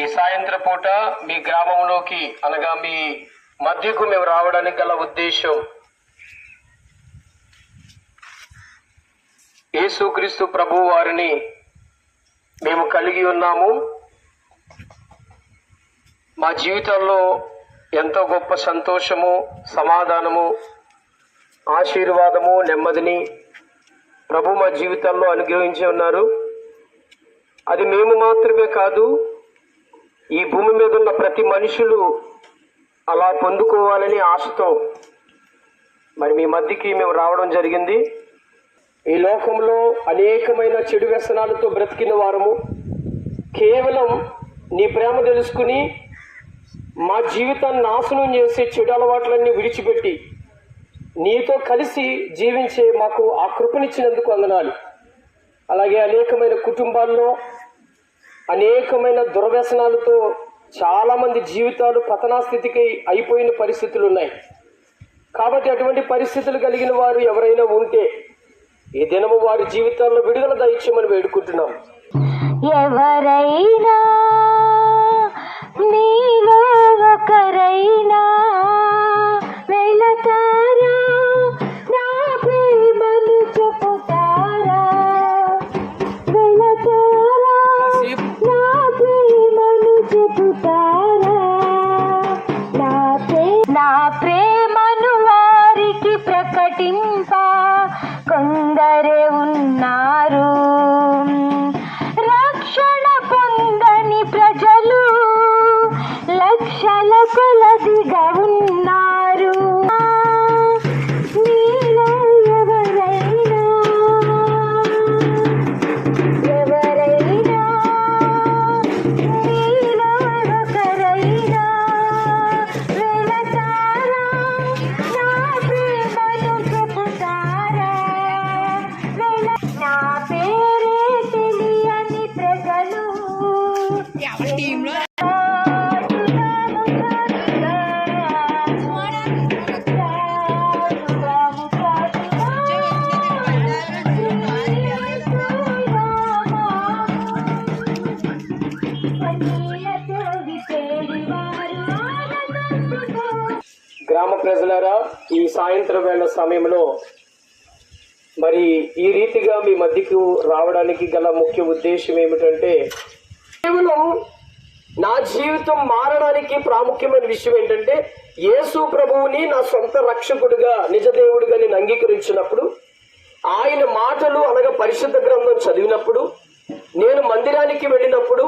ఈ సాయంత్రం పూట మీ గ్రామంలోకి అనగా మీ మధ్యకు మేము రావడానికి గల ఉద్దేశం యేసుక్రీస్తు ప్రభు వారిని మేము కలిగి ఉన్నాము. మా జీవితంలో ఎంతో గొప్ప సంతోషము సమాధానము ఆశీర్వాదము నెమ్మదిని ప్రభు మా జీవితంలో అనుగ్రహించి ఉన్నారు. అది మేము మాత్రమే కాదు ఈ భూమి మీద ఉన్న ప్రతి మనుషులు అలా పొందుకోవాలని ఆశతో మరి మీ మధ్యకి మేము రావడం జరిగింది. ఈ లోకంలో అనేకమైన చెడు వ్యసనాలతో బ్రతికిన వారము. కేవలం నీ ప్రేమ తెలుసుకుని మా జీవితాన్ని నాశనం చేసే చెడు అలవాట్లన్నీ విడిచిపెట్టి నీతో కలిసి జీవించే మాకు ఆ కృపనిచ్చినందుకు వందనాలు. అలాగే అనేకమైన కుటుంబాల్లో అనేకమైన దుర్వ్యసనాలతో చాలామంది జీవితాలు పతనాస్థితికి అయిపోయిన పరిస్థితులు ఉన్నాయి కాబట్టి అటువంటి పరిస్థితులు కలిగిన వారు ఎవరైనా ఉంటే ఈ దినము వారి జీవితాల్లో విడుదల దయచేయమని వేడుకుంటున్నాం. ఎవరైనా ప్రేమను నా ప్రే నా ప్రేమను వారికి ప్రకటింప. కొందరే ఉన్నారు. రక్షణ పొందని ప్రజలు లక్షల కొలదిగా ఉన్నారు గ్రామ ప్రజలారా ఈ సాయంత్రం వేళ సమయంలో మరి ఈ రీతిగా మీ మధ్యకు రావడానికి గల ముఖ్య ఉద్దేశం ఏమిటంటే కేవలం నా జీవితం మారడానికి ప్రాముఖ్యమైన విషయం ఏంటంటే యేసు ప్రభువుని నా సొంత రక్షకుడిగా నిజ దేవుడిగా నేను అంగీకరించినప్పుడు ఆయన మాటలు అనగా పరిశుద్ధ గ్రంథం చదివినప్పుడు నేను మందిరానికి వెళ్ళినప్పుడు